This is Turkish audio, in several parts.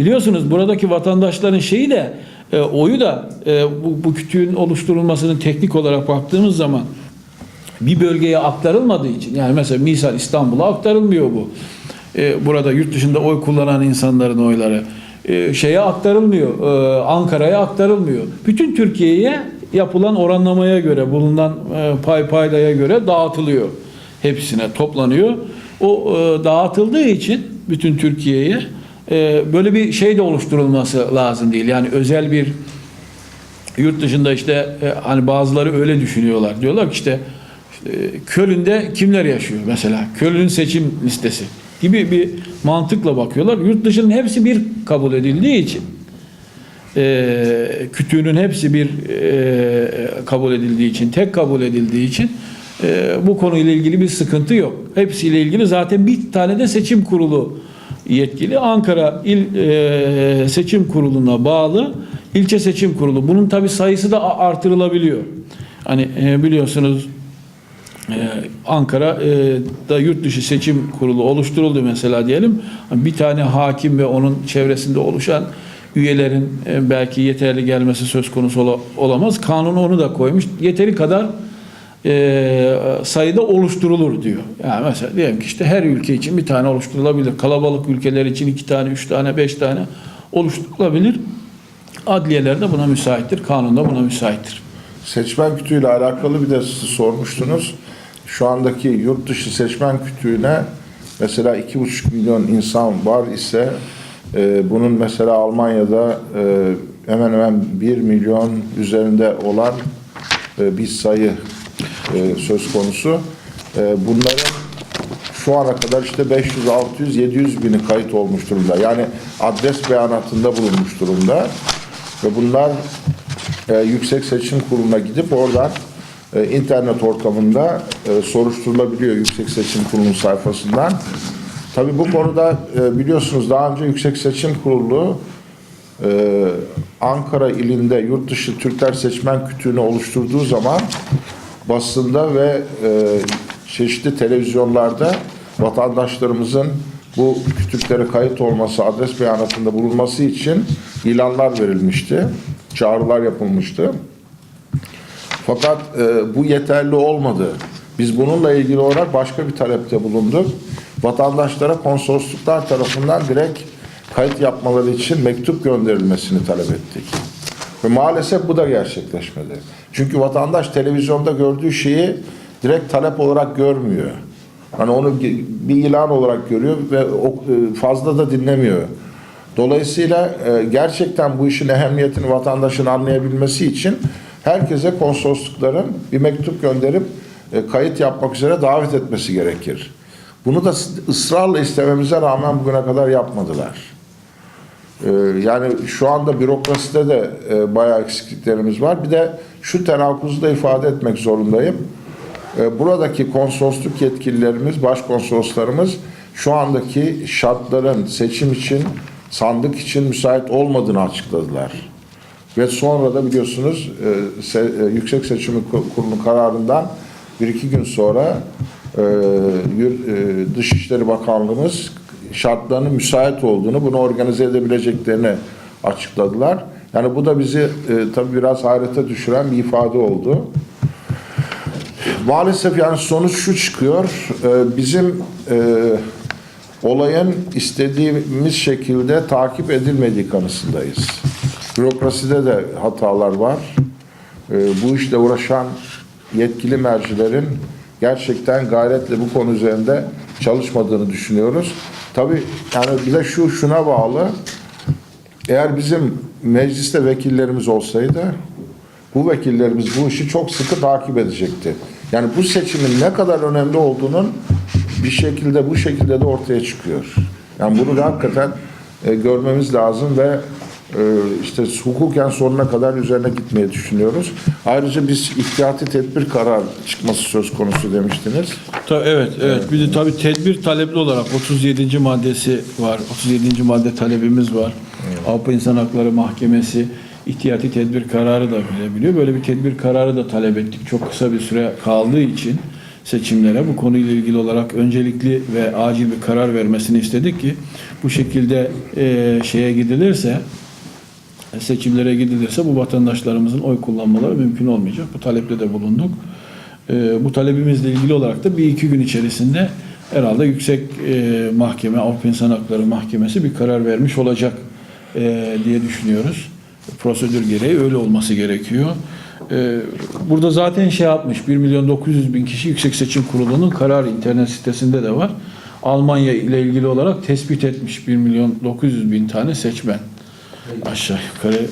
Biliyorsunuz buradaki vatandaşların şeyi de e, oyu da e, bu, bu kütüğün oluşturulmasının teknik olarak baktığımız zaman bir bölgeye aktarılmadığı için yani mesela misal İstanbul'a aktarılmıyor bu. E, burada yurt dışında oy kullanan insanların oyları e, şeye aktarılmıyor. e, Ankara'ya aktarılmıyor. Bütün Türkiye'ye yapılan oranlamaya göre bulunan e, pay paydaya göre dağıtılıyor. Hepsine toplanıyor. O e, dağıtıldığı için bütün Türkiye'ye e, böyle bir şey de oluşturulması lazım değil. Yani özel bir yurt dışında işte e, hani bazıları öyle düşünüyorlar. Diyorlar ki işte, işte Köln'de kimler yaşıyor mesela? Köln'ün seçim listesi gibi bir mantıkla bakıyorlar. Yurt dışının hepsi bir kabul edildiği için e, kütüğünün hepsi bir e, kabul edildiği için, tek kabul edildiği için e, bu konuyla ilgili bir sıkıntı yok. Hepsiyle ilgili zaten bir tane de seçim kurulu yetkili. Ankara İl e, Seçim Kurulu'na bağlı ilçe seçim kurulu. Bunun tabi sayısı da artırılabiliyor. Hani e, biliyorsunuz ee, Ankara'da yurt dışı seçim kurulu oluşturuldu mesela diyelim. Bir tane hakim ve onun çevresinde oluşan üyelerin e, belki yeterli gelmesi söz konusu ola- olamaz. Kanun onu da koymuş. Yeteri kadar e, sayıda oluşturulur diyor. Yani mesela diyelim ki işte her ülke için bir tane oluşturulabilir. Kalabalık ülkeler için iki tane, üç tane, beş tane oluşturulabilir. Adliyeler de buna müsaittir. Kanun da buna müsaittir. Seçmen kütüğüyle alakalı bir de sormuştunuz. Şu andaki yurt dışı seçmen kütüğüne mesela iki buçuk milyon insan var ise e, bunun mesela Almanya'da e, hemen hemen bir milyon üzerinde olan e, bir sayı e, söz konusu. E, bunların şu ana kadar işte 500, 600, 700 bini kayıt olmuş durumda. Yani adres beyanatında bulunmuş durumda. Ve bunlar e, Yüksek Seçim Kurulu'na gidip oradan internet ortamında soruşturulabiliyor Yüksek Seçim Kurulu'nun sayfasından. Tabii bu konuda biliyorsunuz daha önce Yüksek Seçim Kurulu Ankara ilinde yurt dışı Türkler seçmen kütüğünü oluşturduğu zaman basında ve e, çeşitli televizyonlarda vatandaşlarımızın bu kütüklere kayıt olması, adres beyanatında bulunması için ilanlar verilmişti. Çağrılar yapılmıştı. Fakat e, bu yeterli olmadı. Biz bununla ilgili olarak başka bir talepte bulunduk. Vatandaşlara konsolosluklar tarafından direkt kayıt yapmaları için mektup gönderilmesini talep ettik. Ve maalesef bu da gerçekleşmedi. Çünkü vatandaş televizyonda gördüğü şeyi direkt talep olarak görmüyor. Hani onu bir ilan olarak görüyor ve e, fazla da dinlemiyor. Dolayısıyla e, gerçekten bu işin ehemmiyetini vatandaşın anlayabilmesi için herkese konsoloslukların bir mektup gönderip e, kayıt yapmak üzere davet etmesi gerekir. Bunu da ısrarla istememize rağmen bugüne kadar yapmadılar. Ee, Yani şu anda bürokraside de e, bayağı eksikliklerimiz var. Bir de şu tenakkuzu da ifade etmek zorundayım. E, Buradaki konsolosluk yetkililerimiz, başkonsoloslarımız şu andaki şartların seçim için, sandık için müsait olmadığını açıkladılar. Ve sonra da biliyorsunuz e, e, Yüksek Seçim Kurulu kararından bir iki gün sonra Dışişleri Bakanlığımız şartlarının müsait olduğunu, bunu organize edebileceklerini açıkladılar. Yani bu da bizi e, tabii biraz hayrete düşüren bir ifade oldu. Maalesef yani sonuç şu çıkıyor. e, bizim e, olayın istediğimiz şekilde takip edilmediği kanısındayız. Bürokraside de hatalar var. E, bu işle uğraşan yetkili mercilerin gerçekten gayretle bu konu üzerinde çalışmadığını düşünüyoruz. Tabii yani bir de şu şuna bağlı. Eğer bizim mecliste vekillerimiz olsaydı bu vekillerimiz bu işi çok sıkı takip edecekti. Yani bu seçimin ne kadar önemli olduğunun bir şekilde bu şekilde de ortaya çıkıyor. Yani bunu da hakikaten e, görmemiz lazım ve işte hukuken sonuna kadar üzerine gitmeyi düşünüyoruz. Ayrıca biz ihtiyati tedbir karar çıkması söz konusu demiştiniz. Ta- evet, evet. Bir de tabii tedbir talepli olarak 37. maddesi var. 37. madde talebimiz var. Avrupa İnsan Hakları Mahkemesi ihtiyati tedbir kararı da verebiliyor. Böyle bir tedbir kararı da talep ettik. Çok kısa bir süre kaldığı için seçimlere bu konuyla ilgili olarak öncelikli ve acil bir karar vermesini istedik ki bu şekilde e, şeye gidilirse seçimlere gidilirse bu vatandaşlarımızın oy kullanmaları mümkün olmayacak. Bu talepte de bulunduk. E, bu talebimizle ilgili olarak da bir iki gün içerisinde herhalde Yüksek e, Mahkeme, Avrupa İnsan Hakları Mahkemesi bir karar vermiş olacak e, diye düşünüyoruz. Prosedür gereği öyle olması gerekiyor. E, burada zaten şey yapmış, 1 milyon 900 bin kişi Yüksek Seçim Kurulu'nun kararı internet sitesinde de var. Almanya ile ilgili olarak tespit etmiş 1 milyon 900 bin tane seçmen aşağı yukarı.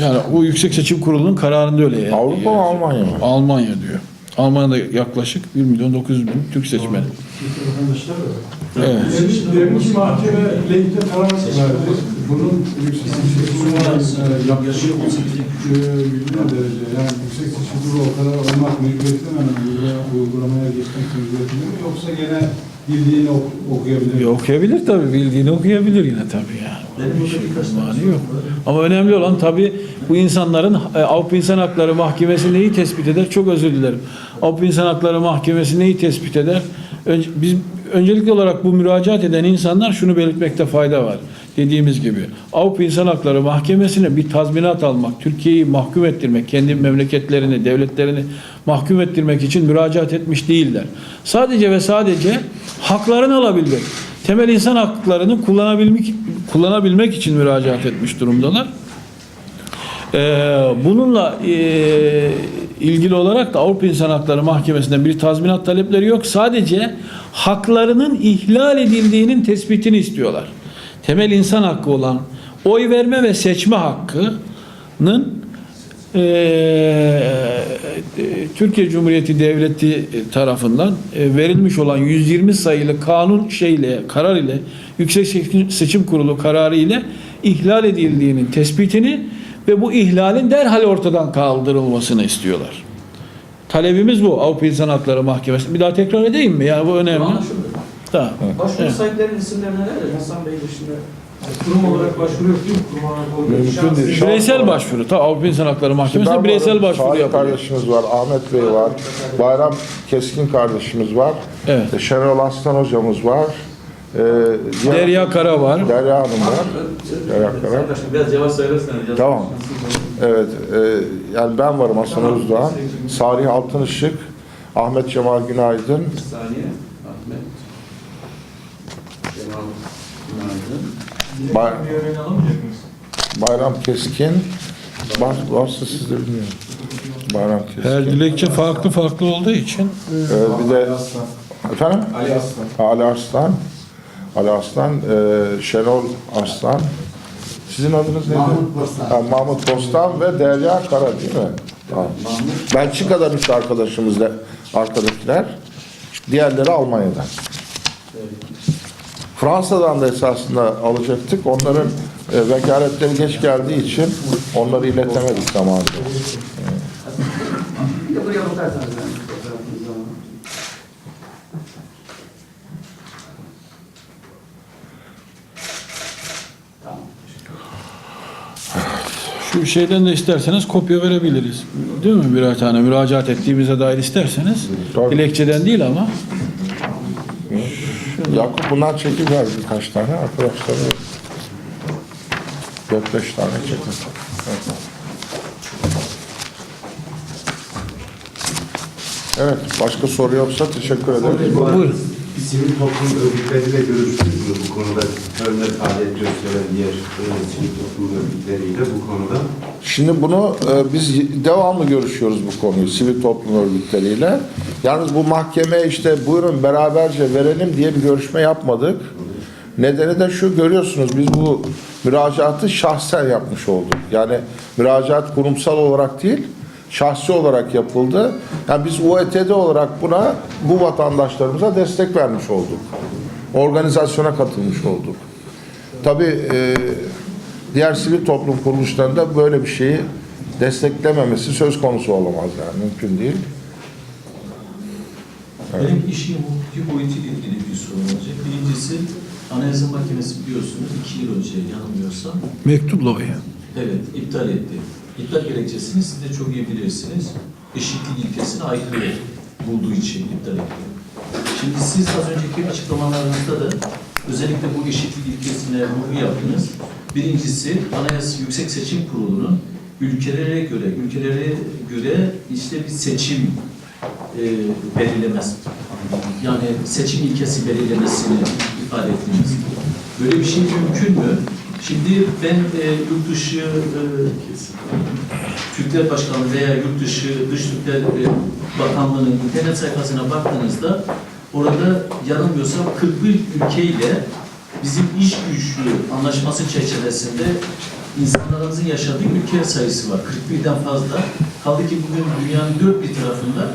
Yani bu Yüksek Seçim Kurulu'nun kararında öyle. yani. Avrupa mı Almanya mı? Almanya diyor. Almanya'da yaklaşık 1 milyon 900 bin Türk seçmeni. Evet. Demiş, demiş mahkeme lehte karar verdi. Bunun yüksek seçim kurulu e, yaklaşık e, bildiğin derece yani yüksek seçim kurulu o karar almak mecburiyetinde mi uygula- uygulamaya geçmek mecburiyetinde mi yoksa gene bildiğini ok- okuyabilir? Ya okuyabilir tabii. Bildiğini okuyabilir yine tabii yani. Benim Bir şey, mani yok. Ama önemli olan tabii bu insanların e, Avrupa İnsan Hakları Mahkemesi neyi tespit eder? Çok özür dilerim. Avrupa İnsan Hakları Mahkemesi neyi tespit eder? Önce, biz öncelikli olarak bu müracaat eden insanlar şunu belirtmekte fayda var. Dediğimiz gibi Avrupa İnsan Hakları Mahkemesi'ne bir tazminat almak, Türkiye'yi mahkum ettirmek, kendi memleketlerini, devletlerini mahkum ettirmek için müracaat etmiş değiller. Sadece ve sadece haklarını alabilmek, temel insan haklarını kullanabilmek kullanabilmek için müracaat etmiş durumdalar. Ee, bununla e, ilgili olarak da Avrupa İnsan Hakları Mahkemesi'nden bir tazminat talepleri yok. Sadece haklarının ihlal edildiğinin tespitini istiyorlar. Temel insan hakkı olan oy verme ve seçme hakkının e, Türkiye Cumhuriyeti Devleti tarafından e, verilmiş olan 120 sayılı kanun şeyle karar ile Yüksek Seçim- Seçim Kurulu kararı ile ihlal edildiğinin tespitini ve bu ihlalin derhal ortadan kaldırılmasını istiyorlar. Talebimiz bu Avrupa İnsan Hakları Mahkemesi. Bir daha tekrar edeyim mi? Yani bu önemli. Tamam. Başvuru Evet. sahiplerinin isimleri neler? Hasan Bey dışında. Kurum olarak başvuru yok değil mi? Kurum olarak. Mümkün değil. Bireysel başvuru. Ta Avrupa İnsan Hakları Mahkemesi'ne Ben bireysel varım, başvuru Salih yapılıyor. kardeşimiz var, Ahmet Bey var, Bayram Keskin kardeşimiz var, Evet. e, Şenol Aslan hocamız var, e, diğer- Derya Kara var. Derya Hanım var. Derya Kara. Biraz yavaş söylerseniz. yazı Tamam. Evet, e, yani ben varım Hasan Özdoğan, Salih Altınışık, Ahmet Cemal Günaydın, Bir saniye. Ahmet. Bay-? Bayram Keskin, var, varsa siz de bilmiyorum. Bayram Keskin. Her dilekçe farklı farklı olduğu için Ee, bir de efendim Ali Aslan. Ali Arslan, Ali Arslan, e, Şenol Arslan. Sizin adınız neydi? Mahmut Bostan. Mahmut Bostan ve Derya Kara değil mi? Tamam. Belçika'dan üç arkadaşımız da arkadakiler. Diğerleri Almanya'dan. Fransa'dan da esasında alacaktık. Onların e, vekaletleri geç geldiği için onları iletemedik zamanında. Şu şeyden de isterseniz kopya verebiliriz. Değil mi? Birer tane müracaat ettiğimize dair isterseniz. Tabii. Dilekçeden değil ama. Yakup bundan çekip ver birkaç tane arkadaşlar. Dört beş tane çekin. Evet. Evet, başka soru yoksa teşekkür ederiz. Buyurun. Bir sivil toplum örgütleriyle görüştünüz mü bu konuda? Örnek faaliyet gösteren diğer e, sivil toplum örgütleriyle bu konuda. Şimdi bunu e, biz devamlı görüşüyoruz bu konuyu sivil toplum örgütleriyle. Yalnız bu mahkemeye işte buyurun beraberce verelim diye bir görüşme yapmadık. Nedeni de şu görüyorsunuz biz bu müracaatı şahsen yapmış olduk. Yani müracaat kurumsal olarak değil şahsi olarak yapıldı. Yani biz UET'de olarak buna bu vatandaşlarımıza destek vermiş olduk. Organizasyona katılmış olduk. Tabii e, diğer sivil toplum kuruluşlarında böyle bir şeyi desteklememesi söz konusu olamaz yani mümkün değil. Benim işin hukuki boyutuyla ilgili bir sorun olacak. Birincisi Anayasa Mahkemesi biliyorsunuz iki yıl önce yanılmıyorsam Mektupla o ya. evet iptal etti. İptal gerekçesini siz de çok iyi bilirsiniz. Eşitlik ilkesine aykırı bulduğu için iptal ediyor. Şimdi siz az önceki açıklamalarınızda da özellikle bu eşitlik ilkesine vurgu yaptınız. Birincisi Anayasa Yüksek Seçim Kurulu'nun ülkelere göre, ülkelere göre işte bir seçim e, belirlemez. Yani seçim ilkesi belirlemesini ifade ettiniz. Böyle bir şey mümkün mü? Şimdi ben e, yurt dışı e, Türkler Başkanlığı veya yurt dışı Dış Türkler e, Bakanlığı'nın internet sayfasına baktığınızda orada yanılmıyorsam 41 ülkeyle bizim iş güçlü anlaşması çerçevesinde insanlarımızın yaşadığı ülke sayısı var. 41'den fazla. Kaldı ki bugün dünyanın dört bir tarafında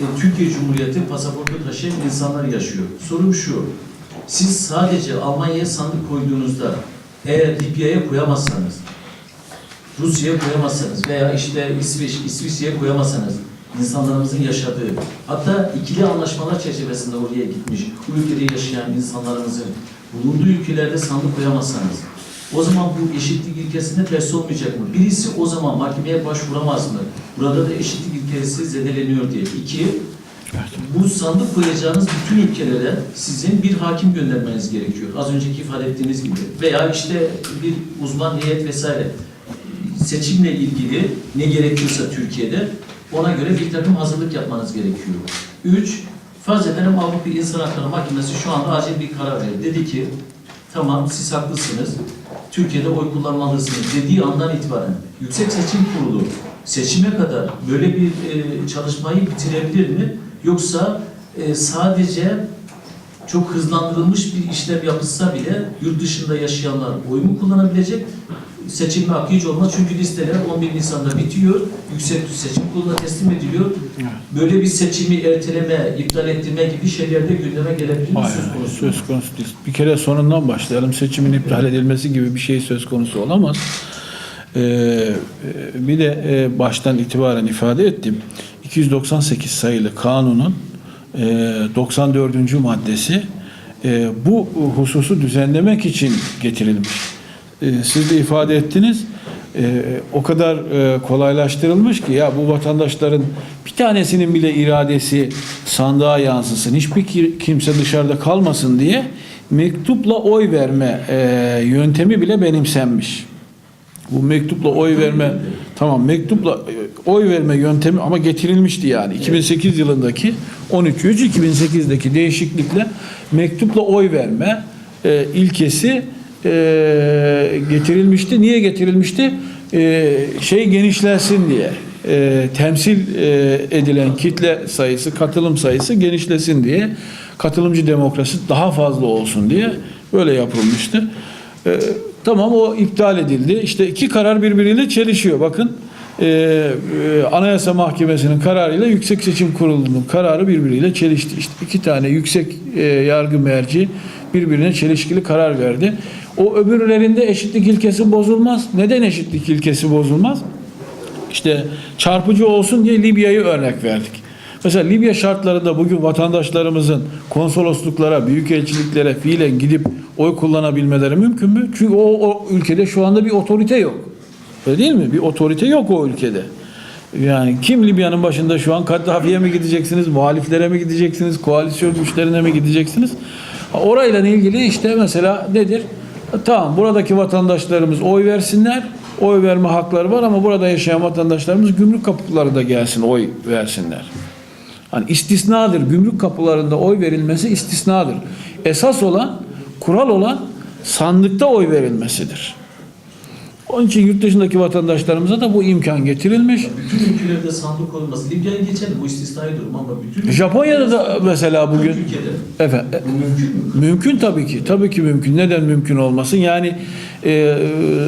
e, Türkiye Cumhuriyeti pasaportu taşıyan insanlar yaşıyor. Sorum şu, siz sadece Almanya'ya sandık koyduğunuzda eğer Libya'ya koyamazsanız, Rusya'ya koyamazsanız veya işte İsveç, İsviçre'ye koyamazsanız insanlarımızın yaşadığı, hatta ikili anlaşmalar çerçevesinde oraya gitmiş, bu ülkede yaşayan insanlarımızın bulunduğu ülkelerde sandık koyamazsanız, o zaman bu eşitlik ilkesine ters olmayacak mı? Birisi o zaman mahkemeye başvuramaz mı? Burada da eşitlik ilkesi zedeleniyor diye. İki, bu sandık koyacağınız bütün ülkelere sizin bir hakim göndermeniz gerekiyor. Az önceki ifade ettiğiniz gibi. Veya işte bir uzman heyet vesaire seçimle ilgili ne gerekiyorsa Türkiye'de ona göre bir takım hazırlık yapmanız gerekiyor. Üç, farz edelim Avrupa İnsan Hakları Mahkemesi şu anda acil bir karar verdi. Dedi ki tamam siz haklısınız. Türkiye'de oy kullanmalısınız dediği andan itibaren Yüksek Seçim Kurulu seçime kadar böyle bir e, çalışmayı bitirebilir mi? Yoksa e, sadece çok hızlandırılmış bir işlem yapılsa bile yurt dışında yaşayanlar oy mu kullanabilecek? Seçilme hakkı hiç olmaz çünkü listeler 11 Nisan'da bitiyor. Yüksek Seçim Kurulu'na teslim ediliyor. Böyle bir seçimi erteleme, iptal ettirme gibi şeyler de gündeme gelebilir mi Hayır, söz konusu? söz konusu değil. Bir kere sonundan başlayalım. Seçimin iptal edilmesi gibi bir şey söz konusu olamaz. Ee, e, bir de e, baştan itibaren ifade ettim. 298 sayılı kanunun e, 94. maddesi e, bu hususu düzenlemek için getirilmiş. E, siz de ifade ettiniz. E, o kadar e, kolaylaştırılmış ki ya bu vatandaşların bir tanesinin bile iradesi sandığa yansısın. Hiçbir ki- kimse dışarıda kalmasın diye mektupla oy verme e, yöntemi bile benimsenmiş. Bu mektupla oy verme tamam mektupla e, oy verme yöntemi ama getirilmişti yani 2008 yılındaki 13 3 2008'deki değişiklikle mektupla oy verme e, ilkesi e, getirilmişti. Niye getirilmişti? E, şey genişlesin diye. E, temsil edilen kitle sayısı, katılım sayısı genişlesin diye. Katılımcı demokrasi daha fazla olsun diye böyle yapılmıştı. Tamam o iptal edildi. İşte iki karar birbiriyle çelişiyor. Bakın Anayasa Mahkemesi'nin kararıyla Yüksek Seçim Kurulu'nun kararı birbiriyle çelişti. İşte iki tane yüksek yargı merci birbirine çelişkili karar verdi. O öbürlerinde eşitlik ilkesi bozulmaz. Neden eşitlik ilkesi bozulmaz? İşte çarpıcı olsun diye Libya'yı örnek verdik. Mesela Libya şartlarında bugün vatandaşlarımızın konsolosluklara, büyükelçiliklere fiilen gidip oy kullanabilmeleri mümkün mü? Çünkü o, o ülkede şu anda bir otorite yok. Öyle değil mi? Bir otorite yok o ülkede. Yani kim Libya'nın başında şu an Kaddafi'ye mi gideceksiniz, muhaliflere mi gideceksiniz, koalisyon güçlerine mi gideceksiniz? Orayla ilgili işte mesela nedir? Tamam buradaki vatandaşlarımız oy versinler. Oy verme hakları var ama burada yaşayan vatandaşlarımız gümrük kapılarında gelsin oy versinler. Hani istisnadır. Gümrük kapılarında oy verilmesi istisnadır. Esas olan, kural olan sandıkta oy verilmesidir. Onun için yurt dışındaki vatandaşlarımıza da bu imkan getirilmiş. Bütün ülkelerde sandık olması, Libya'ya geçelim bu istisnai durum ama bütün Japonya'da da mesela bugün ülkede efendim mümkün mü? Mümkün tabii ki. Tabii ki mümkün. Neden mümkün olmasın? Yani e,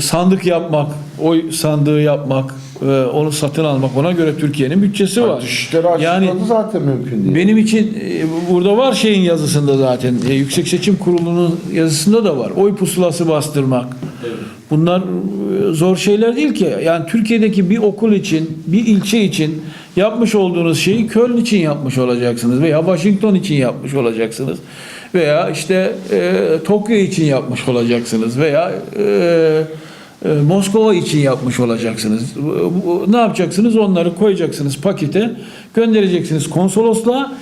sandık yapmak, oy sandığı yapmak, e, onu satın almak ona göre Türkiye'nin bütçesi var. Açıkladı Yani zaten mümkün değil. benim için e, burada var şeyin yazısında zaten. E, Yüksek Seçim Kurulu'nun yazısında da var. Oy pusulası bastırmak. Bunlar e, zor şeyler değil ki. Yani Türkiye'deki bir okul için, bir ilçe için yapmış olduğunuz şeyi Köln için yapmış olacaksınız veya Washington için yapmış olacaksınız. Veya işte e, Tokyo için yapmış olacaksınız veya e, e, Moskova için yapmış olacaksınız. Ne yapacaksınız? Onları koyacaksınız pakete, göndereceksiniz konsolosluğa.